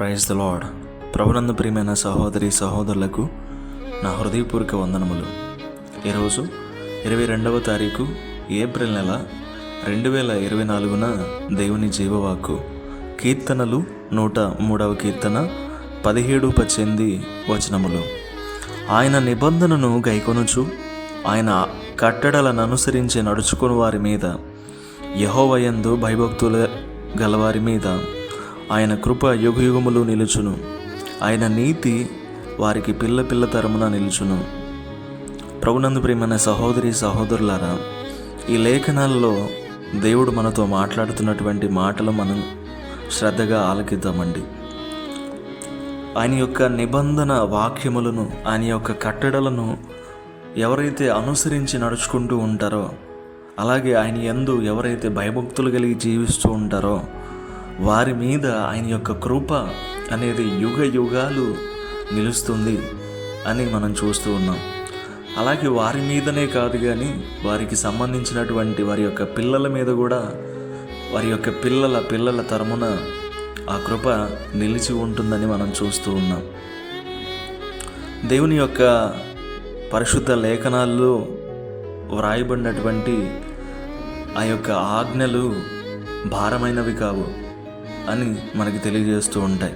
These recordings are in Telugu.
ప్రైజ్ ద లాడ్ ప్రభునందు ప్రియమైన సహోదరి సహోదరులకు నా హృదయపూర్వక వందనములు. ఈరోజు ఇరవై రెండవ తారీఖు ఏప్రిల్ నెల రెండు వేల ఇరవై నాలుగున దేవుని జీవవాక్కు కీర్తనలు నూట మూడవ కీర్తన పదిహేడు పద్దెనిమిది వచనములు. ఆయన నిబంధనను గైకొనుచు ఆయన కట్టడలను అనుసరించి నడుచుకుని వారి మీద యహోవయందు భయభక్తుల గలవారి మీద ఆయన కృప యుగయుగములు నిలుచును. ఆయన నీతి వారికి పిల్ల పిల్ల తరమున నిలుచును. ప్రభునందు ప్రియమైన సహోదరి సహోదరులారా ఈ లేఖనాల్లో దేవుడు మనతో మాట్లాడుతున్నటువంటి మాటలు మనం శ్రద్ధగా ఆలకిద్దామండి. ఆయన యొక్క నిబంధన వాక్యములను ఆయన యొక్క కట్టడలను ఎవరైతే అనుసరించి నడుచుకుంటూ ఉంటారో అలాగే ఆయన ఎందు ఎవరైతే భయభక్తులు కలిగి జీవిస్తూ ఉంటారో వారి మీద ఆయన యొక్క కృప అనేది యుగ యుగాలు నిలుస్తుంది అని మనం చూస్తూ ఉన్నాం. అలాగే వారి మీదనే కాదు కానీ వారికి సంబంధించినటువంటి వారి యొక్క పిల్లల మీద కూడా వారి యొక్క పిల్లల పిల్లల తరమున ఆ కృప నిలిచి ఉంటుందని మనం చూస్తూ ఉన్నాం. దేవుని యొక్క పరిశుద్ధ లేఖనాల్లో వ్రాయబడినటువంటి ఆ యొక్క ఆజ్ఞలు భారమైనవి కావు. అని మనకి తెలియజేస్తూ ఉంటాయి.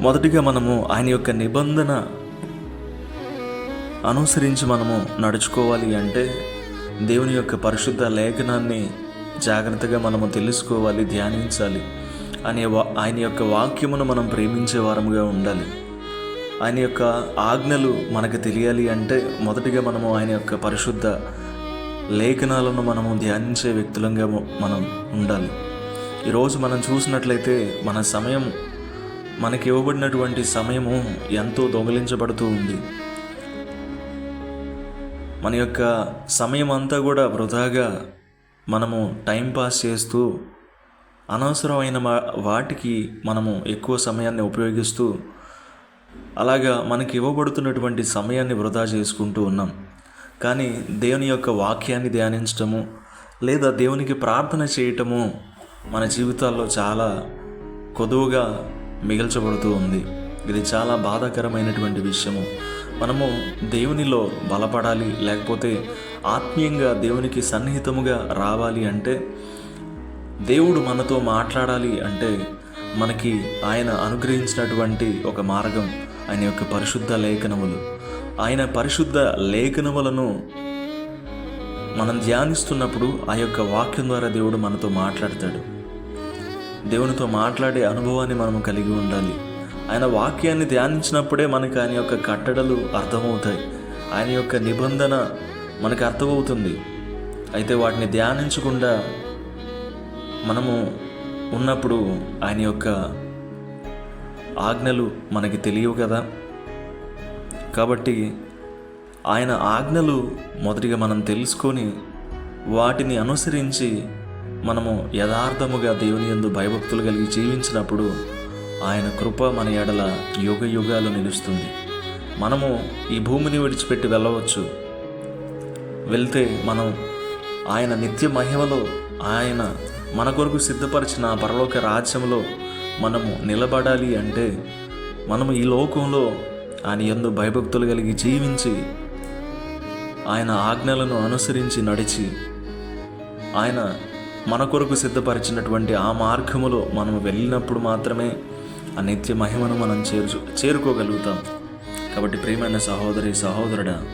మొదటిగా మనము ఆయన యొక్క నిబంధన అనుసరించి మనము నడుచుకోవాలి అంటే దేవుని యొక్క పరిశుద్ధ లేఖనాన్ని జాగ్రత్తగా మనము తెలుసుకోవాలి ధ్యానించాలి. అనే వా- ఆయన యొక్క వాక్యమును మనం ప్రేమించే వారముగా ఉండాలి. ఆయన యొక్క ఆజ్ఞలు మనకు తెలియాలి అంటే మొదటిగా మనము ఆయన యొక్క పరిశుద్ధ లేఖనాలను మనము ధ్యానించే వ్యక్తులంగా మనం ఉండాలి. ఈరోజు మనం చూసినట్లయితే మన సమయం మనకి ఇవ్వబడినటువంటి సమయము ఎంతో దొంగిలించబడుతూ ఉంది. మన యొక్క సమయం అంతా కూడా వృధాగా మనము టైం పాస్ చేస్తూ అనవసరమైన వాటికి మనము ఎక్కువ సమయాన్ని ఉపయోగిస్తూ అలాగా మనకి ఇవ్వబడుతున్నటువంటి సమయాన్ని వృధా చేసుకుంటూ ఉన్నాం. కానీ దేవుని యొక్క వాక్యాన్ని ధ్యానించటము లేదా దేవునికి ప్రార్థన చేయటము మన జీవితాల్లో చాలా కొదువుగా మిగిల్చబడుతూ ఉంది. ఇది చాలా బాధాకరమైనటువంటి విషయము. మనము దేవునిలో బలపడాలి లేకపోతే ఆత్మీయంగా దేవునికి సన్నిహితముగా రావాలి అంటే దేవుడు మనతో మాట్లాడాలి అంటే మనకి ఆయన అనుగ్రహించినటువంటి ఒక మార్గం ఆయన యొక్క పరిశుద్ధ లేఖనములు. ఆయన పరిశుద్ధ లేఖనములను మనం ధ్యానిస్తున్నప్పుడు ఆ యొక్క వాక్యం ద్వారా దేవుడు మనతో మాట్లాడతాడు. దేవునితో మాట్లాడే అనుభవాన్ని మనం కలిగి ఉండాలి. ఆయన వాక్యాన్ని ధ్యానించినప్పుడే మనకు ఆయన యొక్క కట్టడలు అర్థమవుతాయి. ఆయన యొక్క నిబంధన మనకు అర్థమవుతుంది. అయితే వాటిని ధ్యానించకుండా మనము ఉన్నప్పుడు ఆయన యొక్క ఆజ్ఞలు మనకి తెలియవు కదా? కాబట్టి ఆయన ఆజ్ఞలు మొదటిగా మనం తెలుసుకొని వాటిని అనుసరించి మనము యథార్థముగా దేవుని యందు భయభక్తులు కలిగి జీవించినప్పుడు ఆయన కృప మన ఎడల యుగ యుగాలు నిలుస్తుంది. మనము ఈ భూమిని విడిచిపెట్టి వెళ్ళవచ్చు. వెళ్తే మనం ఆయన నిత్య మహిమలో ఆయన మన కొరకు సిద్ధపరిచిన పరలోక రాజ్యంలో మనము నిలబడాలి అంటే మనము ఈ లోకంలో ఆయన ఎందు భయభక్తులు కలిగి జీవించి ఆయన ఆజ్ఞలను అనుసరించి నడిచి ఆయన మన కొరకు సిద్ధపరిచినటువంటి ఆ మార్గములో మనం వెళ్ళినప్పుడు మాత్రమే ఆ నిత్య మహిమను మనం చేర్చు చేరుకోగలుగుతాం. కాబట్టి ప్రియమైన సహోదరి సహోదరుడా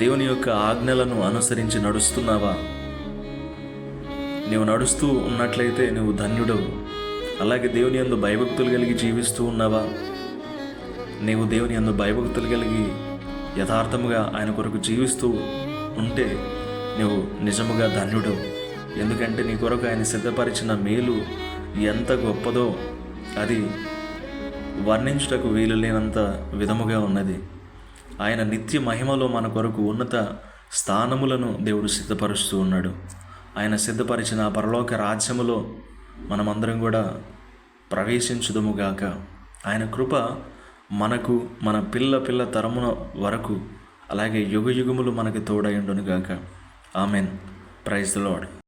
దేవుని యొక్క ఆజ్ఞలను అనుసరించి నడుస్తున్నావా? నీవు నడుస్తూ ఉన్నట్లయితే నువ్వు ధన్యుడవు. అలాగే దేవుని యందు భయభక్తులు కలిగి జీవిస్తూ ఉన్నావా? నీవు దేవుని యందు భయభక్తులు కలిగి యథార్థముగా ఆయన కొరకు జీవిస్తూ ఉంటే నువ్వు నిజముగా ధన్యుడవు. ఎందుకంటే నీ కొరకు ఆయన సిద్ధపరిచిన మేలు ఎంత గొప్పదో అది వర్ణించుటకు వీలు లేనంత విధముగా ఉన్నది. ఆయన నిత్య మహిమలో మన కొరకు ఉన్నత స్థానములను దేవుడు సిద్ధపరుస్తూ ఉన్నాడు. ఆయన సిద్ధపరిచిన ఆ పరలోక రాజ్యములో మనమందరం కూడా ప్రవేశించుదముగాక. ఆయన కృప మనకు మన పిల్ల పిల్ల తరమున వరకు అలాగే యుగ యుగములు మనకి తోడయుండునుగాక. ఆమెన్. Praise lord